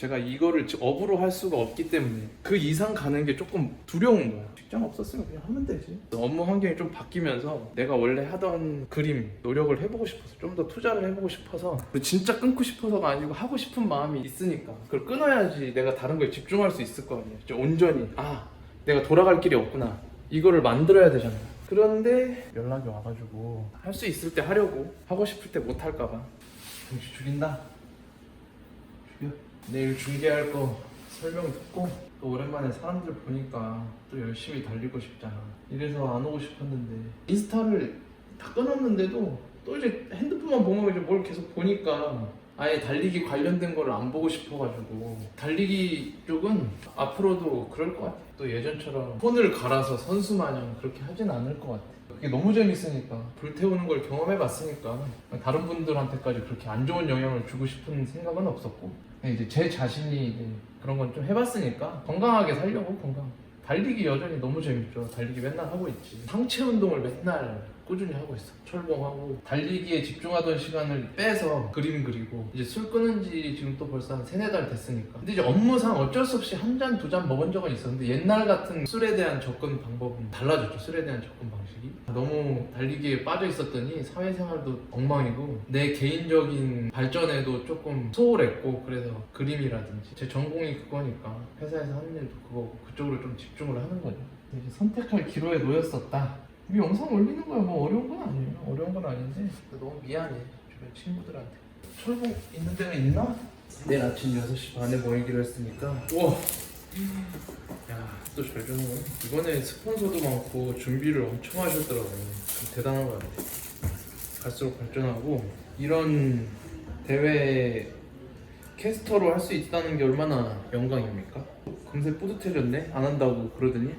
제가 이거를 지- 업으로 할 수가 없기 때문에 그 이상 가는 게 조금 두려운 거야. 직장 없었으면 그냥 하면 되지. 업무 환경이 좀 바뀌면서 내가 원래 하던 그림 노력을 해보고 싶어서 좀 더 투자를 해보고 싶어서 진짜 끊고 싶어서가 아니고 하고 싶은 마음이 있으니까 그걸 끊어야지 내가 다른 거에 집중할 수 있을 거 아니에요. 온전히 아 내가 돌아갈 길이 없구나. 이거를 만들어야 되잖아. 그런데 연락이 와가지고 할 수 있을 때 하려고 하고 싶을 때 못 할까봐 정신 죽인다. 죽여. 내일 중계할 거 설명 듣고 또 오랜만에 사람들 보니까 또 열심히 달리고 싶잖아. 이래서 안 오고 싶었는데 인스타를 다 끊었는데도 또 이제 핸드폰만 보면 이제 뭘 계속 보니까 아예 달리기 관련된 거를 안 보고 싶어가지고 달리기 쪽은 앞으로도 그럴 것 같아. 또 예전처럼 폰을 갈아서 선수 마냥 그렇게 하진 않을 것 같아. 그게 너무 재밌으니까 불태우는 걸 경험해봤으니까 다른 분들한테까지 그렇게 안 좋은 영향을 주고 싶은 생각은 없었고 이제 제 자신이 이제 그런 건 좀 해봤으니까 건강하게 살려고 건강. 달리기 여전히 너무 재밌죠. 달리기 맨날 하고 있지. 상체 운동을 맨날 꾸준히 하고 있어. 철봉하고 달리기에 집중하던 시간을 빼서 그림 그리고 이제 술 끊은 지 지금 또 벌써 한 세네 달 됐으니까. 근데 이제 업무상 어쩔 수 없이 한 잔, 두 잔 먹은 적은 있었는데 옛날 같은 술에 대한 접근 방법은 달라졌죠. 술에 대한 접근 방식이. 너무 달리기에 빠져 있었더니 사회생활도 엉망이고 내 개인적인 발전에도 조금 소홀했고 그래서 그림이라든지 제 전공이 그거니까 회사에서 하는 일도 그거고 그쪽으로 좀 집중을 하는 거죠. 선택할 기로에 놓였었다. 이 영상 올리는 거야. 뭐 어려운 건 아니에요. 어려운 건 아닌데 너무 미안해 주변 친구들한테. 철봉 있는 데가 있나? 내일 아침 6시 반에 모이기로 했으니까. 우와. 야또 잘 주는 거네. 이번에 스폰서도 많고 준비를 엄청 하셨더라고요. 좀 대단한 것 같아요 갈수록 발전하고 이런 대회 캐스터로 할 수 있다는 게 얼마나 영광입니까? 금세 뿌듯해졌네? 안 한다고 그러더니?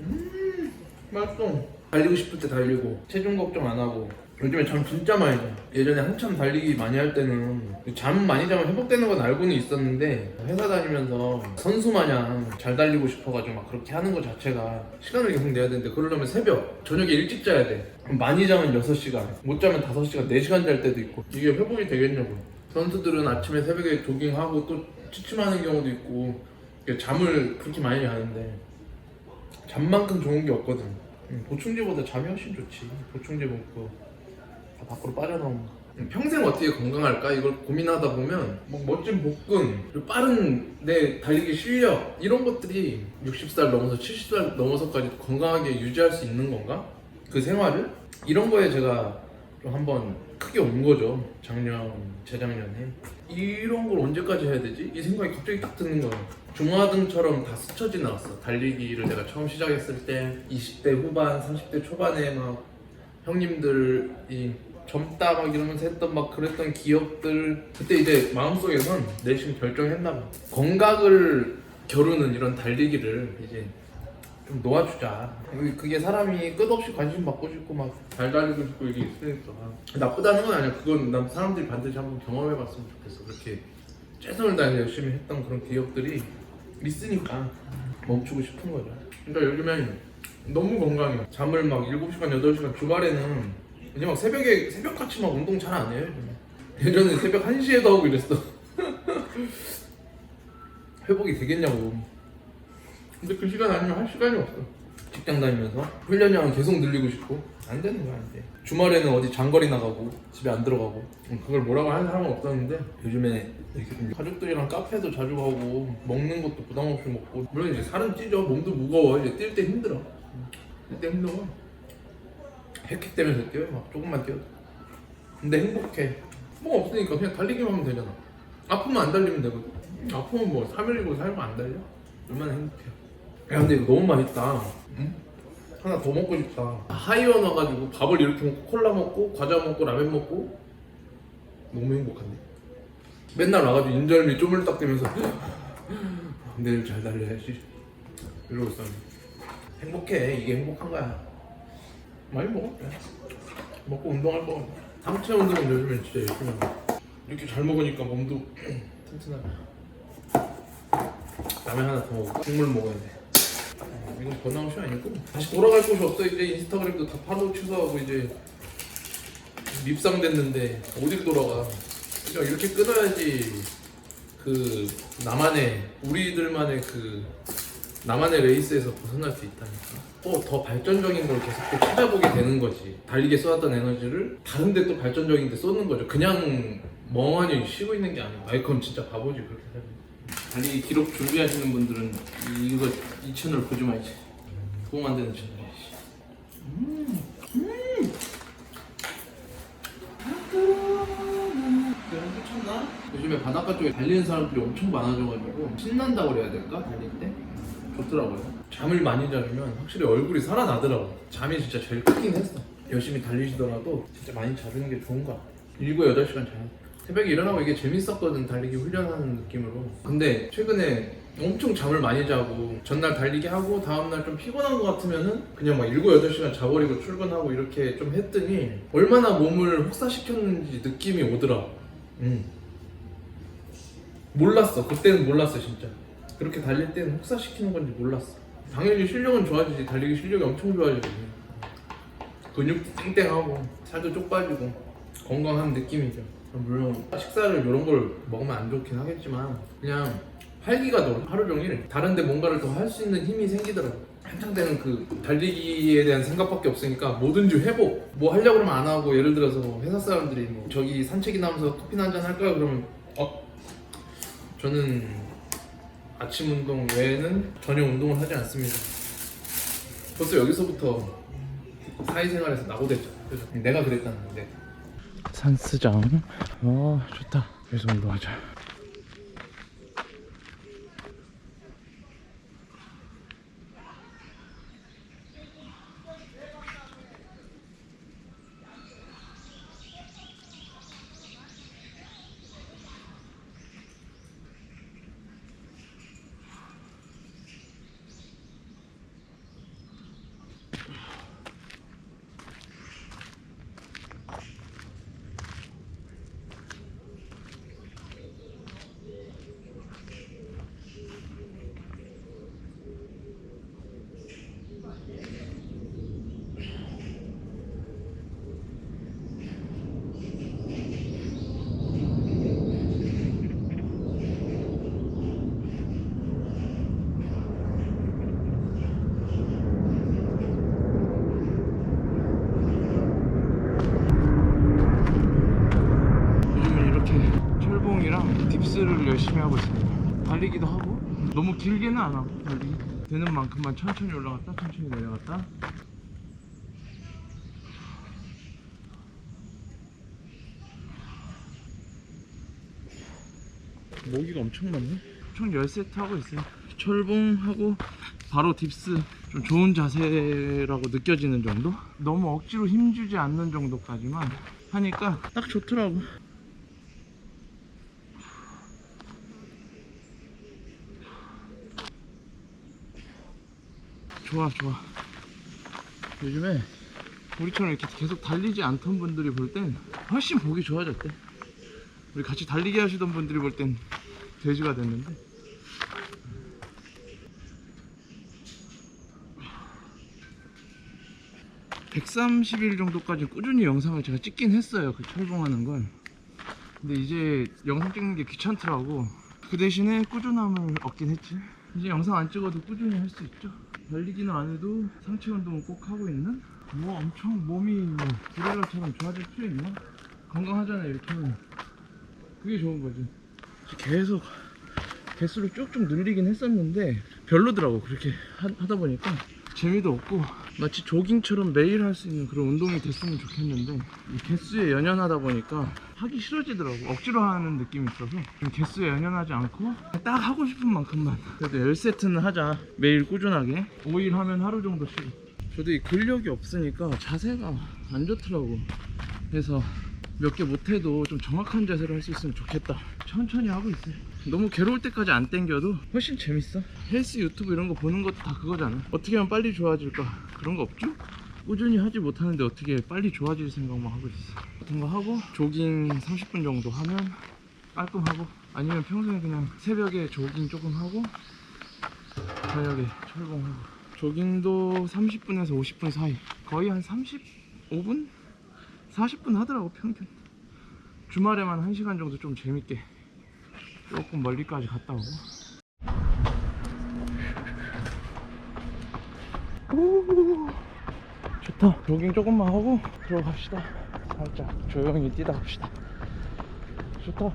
음 맛있어 달리고 싶을 때 달리고 체중 걱정 안 하고. 요즘에 잠 진짜 많이 자. 예전에 한참 달리기 많이 할 때는 잠 많이 자면 회복되는 건 알고는 있었는데 회사 다니면서 선수 마냥 잘 달리고 싶어가지고 막 그렇게 하는 것 자체가 시간을 계속 내야 되는데 그러려면 새벽 저녁에 일찍 자야 돼. 많이 자면 6시간 못 자면 5시간 4시간 잘 때도 있고. 이게 회복이 되겠냐고. 선수들은 아침에 새벽에 조깅하고 또 취침하는 경우도 있고 잠을 그렇게 많이 자는데 잠만큼 좋은 게 없거든 음, 보충제보다 잠이 훨씬 좋지. 보충제 먹고 다 밖으로 빠져나오는 거 음, 평생 어떻게 건강할까? 이걸 고민하다 보면 뭐 멋진 복근 빠른 내 달리기 실력 이런 것들이 60살 넘어서 70살 넘어서까지 건강하게 유지할 수 있는 건가? 그 생활을? 이런 거에 제가 좀 한번 크게 온 거죠. 작년 재작년에. 이런 걸 언제까지 해야 되지? 이 생각이 갑자기 딱 드는 거예요. 중화등처럼 다 스쳐 지나 왔어. 달리기를 내가 처음 시작했을 때 20대 후반 30대 초반에 막 형님들이 젊다 막 이러면서 했던 막 그랬던 기억들 그때 이제 마음속에선 내심 결정했나 봐. 건강을 겨루는 이런 달리기를 이제 좀 놓아주자. 그게 사람이 끝없이 관심 받고 싶고 막 잘 달리고 싶고 이게 있으니까. 나쁘다는 건 아니야. 그건 난 사람들이 반드시 한번 경험해봤으면 좋겠어. 그렇게 최선을 다해 열심히 했던 그런 기억들이 있으니까 멈추고 싶은 거죠. 그러니까 요즘엔 너무 건강해. 잠을 막 7시간 8시간 주말에는 이제 막 새벽에 새벽같이 막 운동 잘 안 해요 요즘에. 예전에 새벽 1시에도 하고 이랬어. 회복이 되겠냐고 근데 그 시간 아니면 할 시간이 없어. 직장 다니면서? 훈련량 계속 늘리고 싶고? 안 되는 거야 안 돼 주말에는 어디 장거리 나가고 집에 안 들어가고. 음, 그걸 뭐라고 하는 사람은 없었는데. 요즘에 이렇게 좀 가족들이랑 카페도 자주 가고 먹는 것도 부담 없이 먹고. 물론 이제 살은 찌죠. 몸도 무거워. 이제 뛸 때 힘들어. 뛸 때 힘들어. 헥헥대면서 뛰어요. 막 조금만 뛰어도. 근데 행복해. 뭐 없으니까 그냥 달리기만 하면 되잖아. 아프면 안 달리면 되거든. 아프면 뭐 3일 이고 살고 안 달려? 얼마나 행복해 야 근데 이거 너무 맛있다. 응? 하나 더 먹고 싶다. 하이원 와가지고 밥을 이렇게 먹고 콜라 먹고 과자 먹고 라면 먹고. 너무 행복한데? 맨날 와가지고 인절미 쪼물딱대면서 내일 잘 달려야지. 이러고 있었는데. 행복해. 이게 행복한 거야. 많이 먹어 그래. 먹고 운동할 거 상체 운동은 요즘엔 진짜 열심히 하고. 이렇게 잘 먹으니까 몸도 튼튼하네 라면 하나 더 먹을까? 국물 먹어야 돼. 어, 이건 번아웃이 아니고 다시 돌아갈 곳이 없어 이제 인스타그램도 다 팔로우 취소하고 이제 밉상됐는데 어딜 돌아가 그러니까 이렇게 끊어야지 그 나만의 우리들만의 그 나만의 레이스에서 벗어날 수 있다니까. 또 더 발전적인 걸 계속 또 찾아보게 되는 거지. 달리기에 쏟았던 에너지를 다른데 또 발전적인 데 쏟는 거죠. 그냥 멍하니 쉬고 있는 게 아니고. 아이 그럼 진짜 바보지 그렇게 살면. 달리기 기록 준비하시는 분들은 이거 이 채널 보지 말지. 도움 안 되는 채널이야. 씨. 연습 쳤나? 요즘에 바닷가 쪽에 달리는 사람들이 엄청 많아져가지고 신난다고 그래야 될까? 달릴 때? 좋더라고요 잠을 많이 자주면 확실히 얼굴이 살아나더라고 잠이 진짜 제일 크긴 했어 열심히 달리시더라도 진짜 많이 자주는 게 좋은 것 같아 7, 8시간 자야 돼 새벽에 일어나고 이게 재밌었거든 달리기 훈련하는 느낌으로. 근데 최근에 엄청 잠을 많이 자고 전날 달리기 하고 다음날 좀 피곤한 것 같으면은 그냥 막 7, 8시간 자버리고 출근하고 이렇게 좀 했더니 얼마나 몸을 혹사시켰는지 느낌이 오더라. 음. 몰랐어. 그때는 몰랐어 진짜. 그렇게 달릴 때는 혹사시키는 건지 몰랐어. 당연히 실력은 좋아지지. 달리기 실력이 엄청 좋아지지 근육도 땡땡하고 살도 쪽 빠지고 건강한 느낌이죠 물론 식사를 이런 걸 먹으면 안 좋긴 하겠지만 그냥 활기가 돌아 하루 종일 다른데 뭔가를 더 할 수 있는 힘이 생기더라고 한창 때는 그 달리기에 대한 생각밖에 없으니까 뭐든지 회복 뭐 하려고 그러면 안 하고 예를 들어서 회사 사람들이 뭐 저기 산책이나 하면서 커피나 한잔 할까요? 그러면 어? 저는 아침 운동 외에는 전혀 운동을 하지 않습니다 벌써 여기서부터 사회생활에서 낙오됐죠 그죠? 내가 그랬다는 건데 산스장. 어 좋다. 여기서 운동하자 요즘은 이렇게 철봉이랑 딥스를 열심히 하고 있습니다. 달리기도 하고 너무 길게는 안 하고 달리기 되는 만큼만 천천히 올라갔다 천천히 내려갔다. 모기가 엄청 많네. 총 10세트 하고 있어요. 철봉하고 바로 딥스 좀 좋은 자세라고 느껴지는 정도? 너무 억지로 힘주지 않는 정도까지만 하니까 딱 좋더라고. 좋아 좋아. 요즘에 우리처럼 이렇게 계속 달리지 않던 분들이 볼 땐 훨씬 보기 좋아졌대. 우리 같이 달리기 하시던 분들이 볼 땐 돼지가 됐는데. (130일) 정도까지 꾸준히 영상을 제가 찍긴 했어요 그 철봉하는 걸. 근데 이제 영상 찍는 게 귀찮더라고. 그 대신에 꾸준함을 얻긴 했지. 이제 영상 안 찍어도 꾸준히 할 수 있죠 달리기는 안 해도 상체 운동은 꼭 하고 있는 뭐 엄청 몸이 뭐 고릴라처럼 좋아질 필요 있나? 건강하잖아 이렇게 하면. 그게 좋은 거지. 계속 개수를 쭉쭉 늘리긴 했었는데 별로더라고 그렇게 하, 하다 보니까. 재미도 없고 마치 조깅처럼 매일 할 수 있는 그런 운동이 됐으면 좋겠는데 이 개수에 연연하다 보니까 하기 싫어지더라고. 억지로 하는 느낌이 있어서. 좀 개수에 연연하지 않고 딱 하고 싶은 만큼만. 그래도 10세트는 하자. 매일 꾸준하게. 5일 하면 하루 정도 쉬고 저도 이 근력이 없으니까 자세가 안 좋더라고. 그래서 몇 개 못해도 좀 정확한 자세로 할 수 있으면 좋겠다. 천천히 하고 있어요. 너무 괴로울 때까지 안 땡겨도 훨씬 재밌어. 헬스 유튜브 이런 거 보는 것도 다 그거잖아. 어떻게 하면 빨리 좋아질까 그런 거 없죠? 꾸준히 하지 못하는데 어떻게 빨리 좋아질 생각만 하고 있어? 같은 거 하고 조깅 30분 정도 하면 깔끔하고 아니면 평소에 그냥 새벽에 조깅 조금 하고 저녁에 철봉하고. 조깅도 30분에서 50분 사이. 거의 한 35분? 40분 하더라고 평균. 주말에만 1시간 정도 좀 재밌게 조금 멀리까지 갔다 오고 오, 좋다. 조깅 조금만 하고 들어갑시다. 살짝 조용히 뛰다 봅시다. 좋다